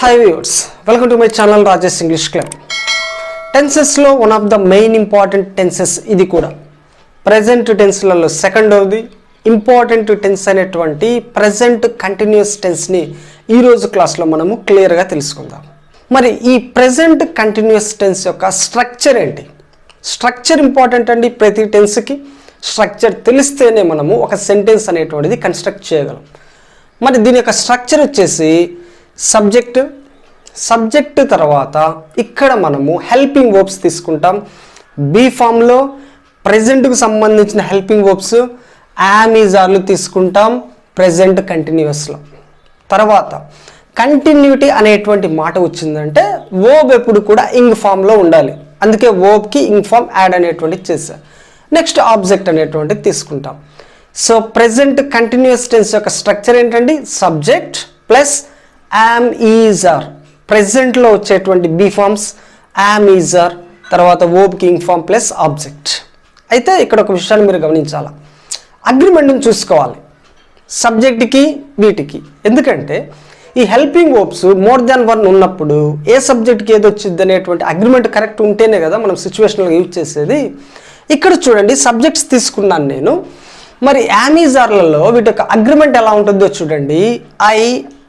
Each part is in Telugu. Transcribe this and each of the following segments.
Hi viewers welcome to my channel Rajesh English club టెన్సెస్లో one of the main important tenses ఇది కూడా. ప్రజెంట్ టెన్స్లలో అవుది ఇంపార్టెంట్ టెన్స్ అనేటువంటి ప్రజెంట్ కంటిన్యూస్ టెన్స్ని ఈరోజు క్లాస్లో మనము క్లియర్గా తెలుసుకుందాం. మరి ఈ ప్రజెంట్ కంటిన్యూస్ టెన్స్ యొక్క స్ట్రక్చర్ ఏంటి? స్ట్రక్చర్ ఇంపార్టెంట్ అండి ప్రతి టెన్స్కి స్ట్రక్చర్ తెలిస్తేనే మనము ఒక సెంటెన్స్ అనేటువంటిది కన్స్ట్రక్ట్ చేయగలం. మరి దీని యొక్క స్ట్రక్చర్ వచ్చేసి సబ్జెక్ట్ సబ్జెక్ట్ తర్వాత ఇక్కడ మనము హెల్పింగ్ వర్బ్స్ తీసుకుంటాం. బీ ఫామ్లో ప్రజెంట్కు సంబంధించిన హెల్పింగ్ వర్బ్స్ యామిజార్లు తీసుకుంటాం ప్రజెంట్ కంటిన్యూస్లో తర్వాత కంటిన్యూటీ అనేటువంటి మాట వచ్చిందంటే ఓబ్ ఎప్పుడు కూడా ఇంగ్ ఫామ్లో ఉండాలి. అందుకే ఓబ్కి ఇంగ్ ఫామ్ యాడ్ అనేటువంటిది చేశారు నెక్స్ట్ ఆబ్జెక్ట్ అనేటువంటిది తీసుకుంటాం. సో ప్రజెంట్ కంటిన్యూస్ టెన్స్ యొక్క స్ట్రక్చర్ ఏంటండి? Subject plus am is or ప్రెసెంట్లో వచ్చేటువంటి be forms am is or తర్వాత ఓబ్ కింగ్ ఫామ్ ప్లస్ ఆబ్జెక్ట్ అయితే ఇక్కడ ఒక విషయాన్ని మీరు గమనించాలా? అగ్రిమెంట్ని చూసుకోవాలి. సబ్జెక్ట్కి వీటికి. ఎందుకంటే ఈ helping ops more than one ఉన్నప్పుడు ఏ సబ్జెక్ట్కి ఏది వచ్చింది అనేటువంటి అగ్రిమెంట్ కరెక్ట్ ఉంటేనే కదా మనం సిచ్యువేషనల్గా యూజ్ చేసేది. ఇక్కడ చూడండి సబ్జెక్ట్స్ తీసుకున్నాను నేను. మరి యామీజార్లలో వీటి యొక్క అగ్రిమెంట్ ఎలా ఉంటుందో చూడండి. ఐ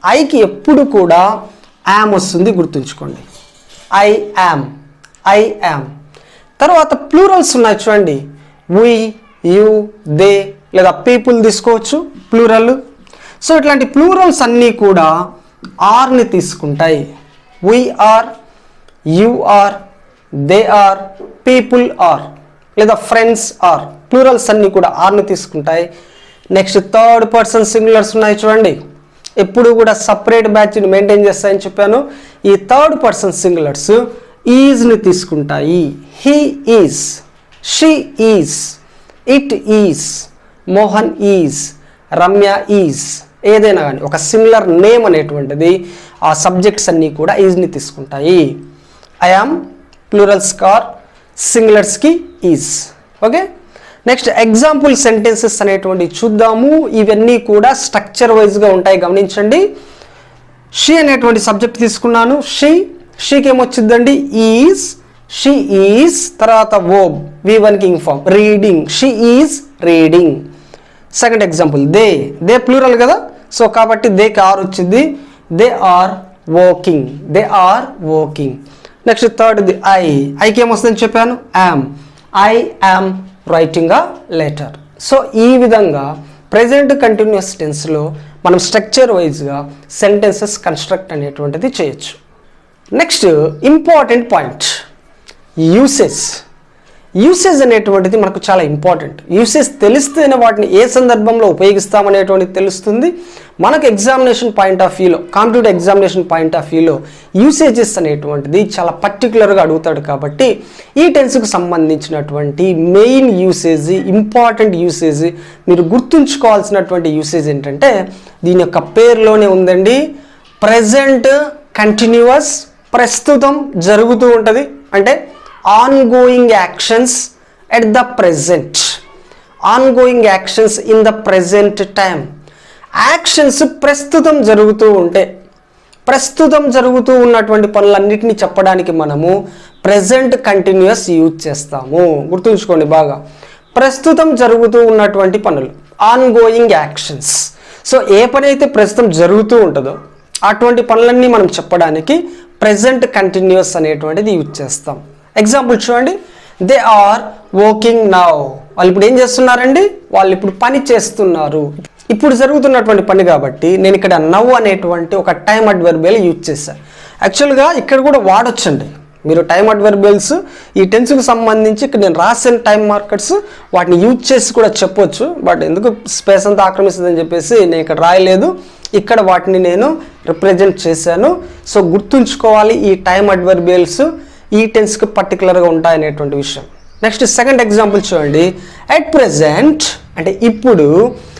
ఐకి ఎప్పుడు కూడా యామ్ వస్తుంది గుర్తుంచుకోండి. ఐ యామ్ ఐ యామ్ తర్వాత ప్లూరల్స్ ఉన్నాయి చూడండి. వి యూ దే లేదా పీపుల్ తీసుకోవచ్చు ప్లూరల్ సో ఇట్లాంటి ప్లూరల్స్ అన్నీ కూడా ఆర్ని తీసుకుంటాయి. We are you are they are people are లేదా ఫ్రెండ్స్ ఆర్ ప్లూరల్స్ అన్నీ కూడా ఆర్ని తీసుకుంటాయి. నెక్స్ట్ థర్డ్ పర్సన్ సింగులర్స్ ఉన్నాయి చూడండి. ఎప్పుడు కూడా సపరేట్ బ్యాచ్ని మెయింటైన్ చేస్తాయని చెప్పాను. ఈ థర్డ్ పర్సన్ సింగులర్స్ ఈజ్ని తీసుకుంటాయి. He is she is it is Mohan is Ramya is ఏదైనా కానీ ఒక సిమిలర్ నేమ్ అనేటువంటిది ఆ సబ్జెక్ట్స్ అన్నీ కూడా ఈజ్ని తీసుకుంటాయి. I am plurals car సింగులర్స్కి is. Okay? Next example sentences అనేటువంటి చూద్దాము. ఇవన్నీ కూడా స్ట్రక్చర్ వైజ్గా ఉంటాయి గమనించండి. షీ అనేటువంటి సబ్జెక్ట్ తీసుకున్నాను. షీ షీకి ఏమొచ్చిందండి ఈజ్ షీ ఈజ్ తర్వాత verb V one ing form reading she is reading second example they they plural కదా? సో కాబట్టి దే ఆర్ వచ్చింది. They are walking they are walking next third the I ఐకి ఏమొస్తుందని చెప్పాను? Am I am writing a letter so ఈ విధంగా ప్రజెంట్ కంటిన్యూస్ టెన్స్లో మనం స్ట్రక్చర్ వైజ్గా సెంటెన్సెస్ కన్స్ట్రక్ట్ అనేటువంటిది చేయొచ్చు. Next important point uses usage అనేటువంటిది మనకు చాలా ఇంపార్టెంట్ యూసేజ్ తెలిస్తేనే వాటిని ఏ సందర్భంలో ఉపయోగిస్తామనేటువంటిది తెలుస్తుంది. మనకు ఎగ్జామినేషన్ పాయింట్ ఆఫ్ వ్యూలో కాంపిటేటివ్ ఎగ్జామినేషన్ పాయింట్ ఆఫ్ వ్యూలో యూసేజెస్ అనేటువంటిది చాలా పర్టికులర్గా అడుగుతాడు కాబట్టి ఈ టెన్స్కి సంబంధించినటువంటి మెయిన్ యూసేజ్ ఇంపార్టెంట్ యూసేజ్ మీరు గుర్తుంచుకోవాల్సినటువంటి యూసేజ్ ఏంటంటే దీని యొక్క పేరులోనే ఉందండి. ప్రజెంట్ కంటిన్యూస్ ప్రస్తుతం జరుగుతూ ఉంటుంది. అంటే ongoing actions at the present ongoing actions in the present time actions ప్రస్తుతం జరుగుతూ ఉంటే ప్రస్తుతం జరుగుతూ ఉన్నటువంటి పనులన్నిటిని చెప్పడానికి మనము ప్రజెంట్ కంటిన్యూస్ యూజ్ చేస్తాము. గుర్తుంచుకోండి బాగా. ప్రస్తుతం జరుగుతూ ఉన్నటువంటి పనులు ఆన్గోయింగ్ యాక్షన్స్ సో ఏ పని అయితే ప్రస్తుతం జరుగుతూ ఉంటుందో అటువంటి పనులన్నీ మనం చెప్పడానికి ప్రజెంట్ కంటిన్యూస్ అనేటువంటిది యూజ్ చేస్తాం. ఎగ్జాంపుల్ చూడండి. దే ఆర్ వర్కింగ్ నౌ వాళ్ళు ఇప్పుడు ఏం చేస్తున్నారండి? వాళ్ళు ఇప్పుడు పని చేస్తున్నారు. ఇప్పుడు జరుగుతున్నటువంటి పని కాబట్టి నేను ఇక్కడ నవ్ అనేటువంటి ఒక టైం అడ్వర్బియల్ యూజ్ చేశాను యాక్చువల్గా ఇక్కడ కూడా వాడొచ్చండి. మీరు టైం అడ్వర్బియల్స్ ఈ టెన్స్కి సంబంధించి ఇక్కడ నేను రాసిన టైం మార్కెట్స్ వాటిని యూజ్ చేసి కూడా చెప్పొచ్చు. బట్ ఎందుకు స్పేస్ అంతా ఆక్రమిస్తుందని చెప్పేసి నేను ఇక్కడ రాయలేదు. ఇక్కడ వాటిని నేను రిప్రజెంట్ చేశాను. సో గుర్తుంచుకోవాలి ఈ టైం అడ్వర్బియల్స్ ఈ టెన్స్కి పర్టికులర్గా ఉంటాయనేటువంటి విషయం. నెక్స్ట్ సెకండ్ ఎగ్జాంపుల్ చూడండి. అట్ ప్రెజెంట్ అంటే ఇప్పుడు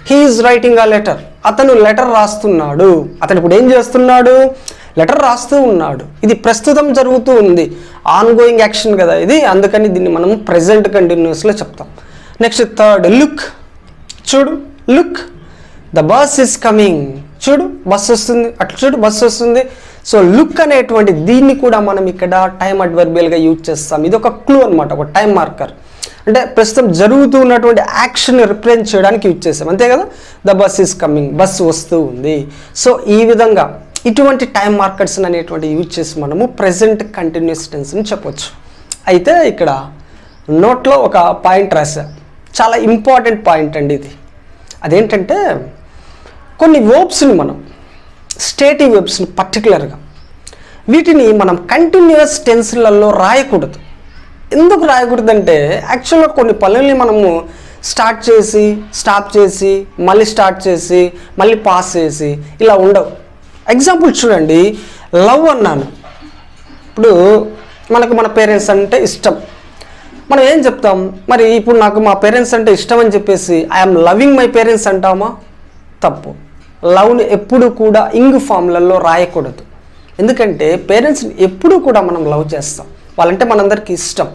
he is writing a letter అతను లెటర్ రాస్తున్నాడు. అతను ఇప్పుడు ఏం చేస్తున్నాడు? లెటర్ రాస్తూ ఉన్నాడు. ఇది ప్రస్తుతం జరుగుతూ ఉంది. ఆన్ గోయింగ్ యాక్షన్ కదా ఇది. అందుకని దీన్ని మనం ప్రెజెంట్ కంటిన్యూస్లో చెప్తాం. నెక్స్ట్ థర్డ్ లుక్ చూడు look the bus is coming చూడు బస్ వస్తుంది. అట్లా చూడు బస్సు వస్తుంది. సో లుక్ అనేటువంటి దీన్ని కూడా మనం ఇక్కడ టైం అడ్వర్బియల్గా యూజ్ చేస్తాం. ఇది ఒక క్లూ అనమాట ఒక టైం మార్కర్ అంటే ప్రస్తుతం జరుగుతూ ఉన్నటువంటి యాక్షన్ రిప్రజెంట్ చేయడానికి యూజ్ చేసాం అంతే కదా? The bus is coming bus వస్తూ ఉంది. సో ఈ విధంగా ఇటువంటి టైం మార్కెట్స్ అనేటువంటి యూజ్ చేసి మనము ప్రజెంట్ కంటిన్యూస్ టెన్స్ని చెప్పొచ్చు. అయితే ఇక్కడ నోట్లో ఒక పాయింట్ రాశా. చాలా ఇంపార్టెంట్ పాయింట్ అండి ఇది. అదేంటంటే కొన్ని వర్బ్స్ని మనం స్టేటివ్ వెబ్స్ని పర్టికులర్గా వీటిని మనం కంటిన్యూస్ టెన్స్లలో రాయకూడదు. ఎందుకు రాయకూడదంటే యాక్చువల్గా కొన్ని పనుల్ని మనము స్టార్ట్ చేసి స్టాప్ చేసి మళ్ళీ స్టార్ట్ చేసి మళ్ళీ పాస్ చేసి ఇలా ఉండవు. ఎగ్జాంపుల్ చూడండి లవ్ అన్నాను. ఇప్పుడు మనకు మన పేరెంట్స్ అంటే ఇష్టం. మనం ఏం చెప్తాం? మరి ఇప్పుడు నాకు మా పేరెంట్స్ అంటే ఇష్టం అని చెప్పేసి ఐఎమ్ లవింగ్ మై పేరెంట్స్ అంటామా? తప్పు. లవ్ని ఎప్పుడు కూడా ఇంగ్ ఫామ్లలో రాయకూడదు. ఎందుకంటే పేరెంట్స్ని ఎప్పుడు కూడా మనం లవ్ చేస్తాం. వాళ్ళంటే మనందరికీ ఇష్టం.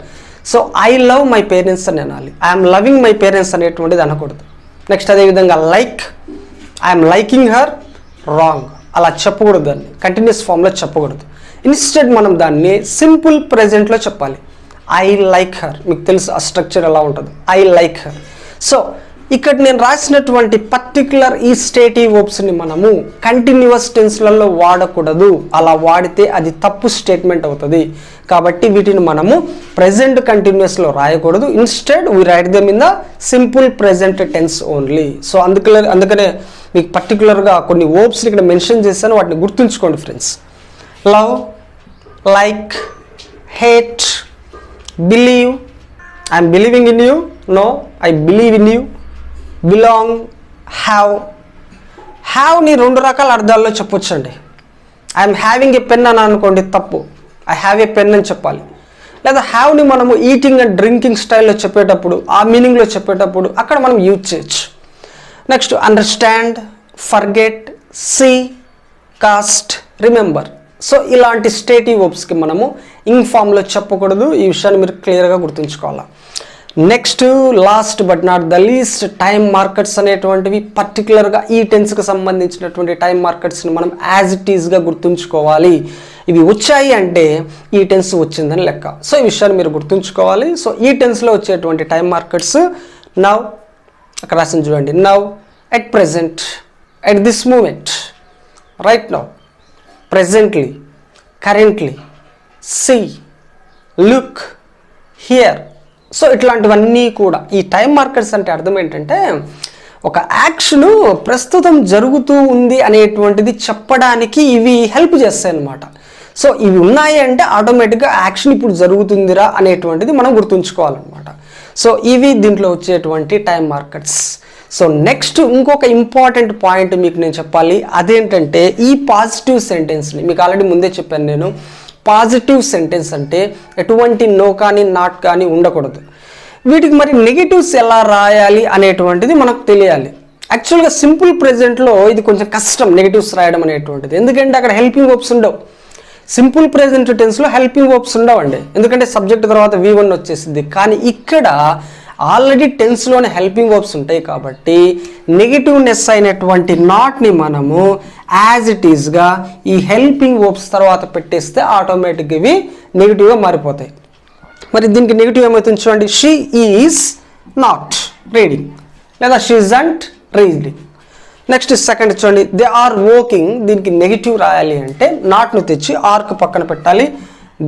So I love my parents అని అనాలి. ఐఎమ్ లవింగ్ మై పేరెంట్స్ అనేటువంటిది అనకూడదు. నెక్స్ట్ అదేవిధంగా like I'm liking her wrong అలా చెప్పకూడదు దాన్ని. కంటిన్యూస్ ఫామ్లో చెప్పకూడదు. ఇన్స్టెడ్ మనం దాన్ని సింపుల్ ప్రెజెంట్లో చెప్పాలి. ఐ లైక్ హర్ మీకు తెలుసు ఆ స్ట్రక్చర్ ఎలా ఉంటుంది. ఐ లైక్ హర్ సో ఇక్కడ నేను రాసినటువంటి పర్టికులర్ ఈ స్టేటివ్ వర్బ్స్ని మనము కంటిన్యూస్ టెన్స్లలో వాడకూడదు. అలా వాడితే అది తప్పు స్టేట్మెంట్ అవుతుంది. కాబట్టి వీటిని మనము ప్రెజెంట్ కంటిన్యూస్లో రాయకూడదు. Instead we write them in the simple present tense only so అందుకనే అందుకనే మీకు పర్టికులర్గా కొన్ని వర్బ్స్ని ఇక్కడ మెన్షన్ చేశాను. వాటిని గుర్తుంచుకోండి friends love like hate believe I'm believing in you no I believe in you belong have. హ్యావ్ని రెండు రకాల అర్థాల్లో చెప్పొచ్చండి. ఐఎమ్ హ్యావింగ్ ఏ పెన్ అని అనుకోండి తప్పు. ఐ హ్యావ్ ఏ పెన్ అని చెప్పాలి. లేదా హ్యావ్ని మనము ఈటింగ్ అండ్ డ్రింకింగ్ స్టైల్లో చెప్పేటప్పుడు ఆ మీనింగ్లో చెప్పేటప్పుడు అక్కడ మనం యూజ్ చేయొచ్చు. Next understand forget see cost remember so ఇలాంటి స్టేటివ్ వర్బ్స్కి మనము ఇంగ్ ఫామ్లో చెప్పకూడదు. ఈ విషయాన్ని మీరు క్లియర్గా గుర్తుంచుకోవాలి. Next last but not the least time markers అనేటువంటివి పర్టికులర్గా ఈ టెన్స్కి సంబంధించినటువంటి టైం మార్కెట్స్ని మనం యాజ్ ఇట్ ఈస్గా గుర్తుంచుకోవాలి. ఇవి వచ్చాయి అంటే ఈ టెన్స్ వచ్చిందని లెక్క. సో ఈ విషయాన్ని మీరు గుర్తుంచుకోవాలి. సో ఈ టెన్స్లో వచ్చేటువంటి టైం మార్కెట్స్ నవ్ అక్కడ రాసిన చూడండి. Now at present at this moment right now presently currently see look here so ఇట్లాంటివన్నీ కూడా. ఈ టైం మార్కెట్స్ అంటే అర్థం ఏంటంటే ఒక యాక్షను ప్రస్తుతం జరుగుతూ ఉంది అనేటువంటిది చెప్పడానికి ఇవి హెల్ప్ చేస్తాయి అన్నమాట సో ఇవి ఉన్నాయి అంటే ఆటోమేటిక్గా యాక్షన్ ఇప్పుడు జరుగుతుందిరా అనేటువంటిది మనం గుర్తుంచుకోవాలన్నమాట. సో ఇవి దీంట్లో వచ్చేటువంటి టైం మార్కెట్స్ సో నెక్స్ట్ ఇంకొక ఇంపార్టెంట్ పాయింట్ మీకు నేను చెప్పాలి. అదేంటంటే ఈ పాజిటివ్ సెంటెన్స్ని మీకు ఆల్రెడీ ముందే చెప్పాను నేను. పాజిటివ్ సెంటెన్స్ అంటే ఎటువంటి నో కానీ నాట్ కానీ ఉండకూడదు. వీటికి మరి నెగిటివ్స్ ఎలా రాయాలి అనేటువంటిది మనకు తెలియాలి. యాక్చువల్గా సింపుల్ ప్రెజెంట్లో ఇది కొంచెం కష్టం నెగిటివ్స్ రాయడం అనేటువంటిది. ఎందుకంటే అక్కడ హెల్పింగ్ వర్బ్స్ ఉండవు. సింపుల్ ప్రెజెంట్ టెన్స్లో హెల్పింగ్ వర్బ్స్ ఉండవండి. ఎందుకంటే సబ్జెక్ట్ తర్వాత వి వన్ వచ్చేసింది. కానీ ఇక్కడ ఆల్రెడీ టెన్స్లోనే హెల్పింగ్ వర్బ్స్ ఉంటాయి కాబట్టి నెగిటివ్నెస్ అయినటువంటి నాట్ని మనము యాజ్ ఇట్ ఈస్గా ఈ హెల్పింగ్ వర్బ్స్ తర్వాత పెట్టేస్తే ఆటోమేటిక్గా ఇవి నెగిటివ్గా మారిపోతాయి. మరి దీనికి నెగిటివ్ ఏమవుతుంది చూడండి? షీ ఈజ్ నాట్ రీడింగ్ లేదా she isn't reading next second చూడండి. దే ఆర్ వర్కింగ్ దీనికి నెగిటివ్ రాయాలి అంటే నాట్ను తెచ్చి ఆర్క్ పక్కన పెట్టాలి.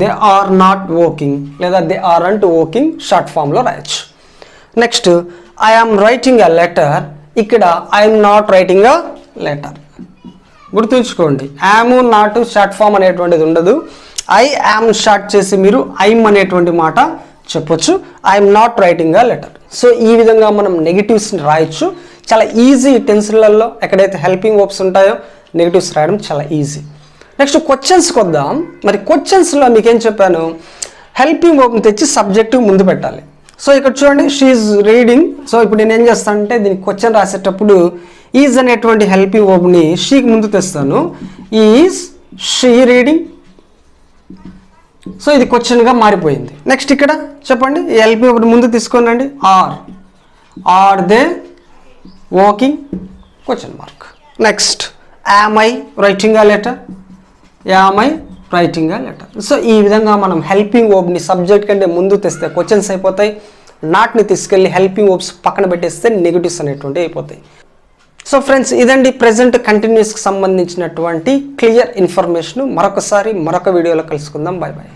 దే ఆర్ నాట్ వర్కింగ్ లేదా they aren't working short ఫామ్లో రాయొచ్చు. Next I am writing a letter ఇక్కడ I'm not writing a letter గుర్తుంచుకోండి యామ్ నాట్ షార్ట్ ఫామ్ అనేటువంటిది ఉండదు. ఐ యామ్ షార్ట్ చేసి మీరు ఐమ్ అనేటువంటి మాట చెప్పొచ్చు. I'm not writing a letter so ఈ విధంగా మనం నెగిటివ్స్ని రాయొచ్చు. చాలా ఈజీ టెన్స్లలో ఎక్కడైతే హెల్పింగ్ వర్బ్స్ ఉంటాయో నెగిటివ్స్ రాయడం చాలా ఈజీ నెక్స్ట్ క్వశ్చన్స్కి వద్దాం మరి క్వశ్చన్స్లో మీకేం చెప్పాను? హెల్పింగ్ వర్బ్ని తెచ్చి సబ్జెక్టు ముందు పెట్టాలి. సో ఇక్కడ చూడండి షీఈ్ రీడింగ్ సో ఇప్పుడు నేను ఏం చేస్తానంటే దీనికి క్వశ్చన్ రాసేటప్పుడు ఈజ్ అనేటువంటి హెల్పింగ్ ఓబ్ని షీకి ముందు తెస్తాను. ఈజ్ షీ రీడింగ్ సో ఇది క్వశ్చన్గా మారిపోయింది. నెక్స్ట్ ఇక్కడ చెప్పండి ఎల్పి ఒకటి ముందు తీసుకోనండి are are they walking question mark next am I writing a letter am I writing a letter. So ఈ విధంగా మనం హెల్పింగ్ ఓబ్ని సబ్జెక్ట్ కంటే ముందు తెస్తే క్వశ్చన్స్ అయిపోతాయి. నాట్ని తీసుకెళ్ళి హెల్పింగ్ ఓబ్స్ పక్కన పెట్టేస్తే నెగిటివ్స్ అనేటువంటి అయిపోతాయి. సో ఫ్రెండ్స్ ఇదండి ప్రజెంట్ కంటిన్యూస్కి సంబంధించినటువంటి క్లియర్ ఇన్ఫర్మేషన్ మరొకసారి మరొక వీడియోలో కలుసుకుందాం. Bye bye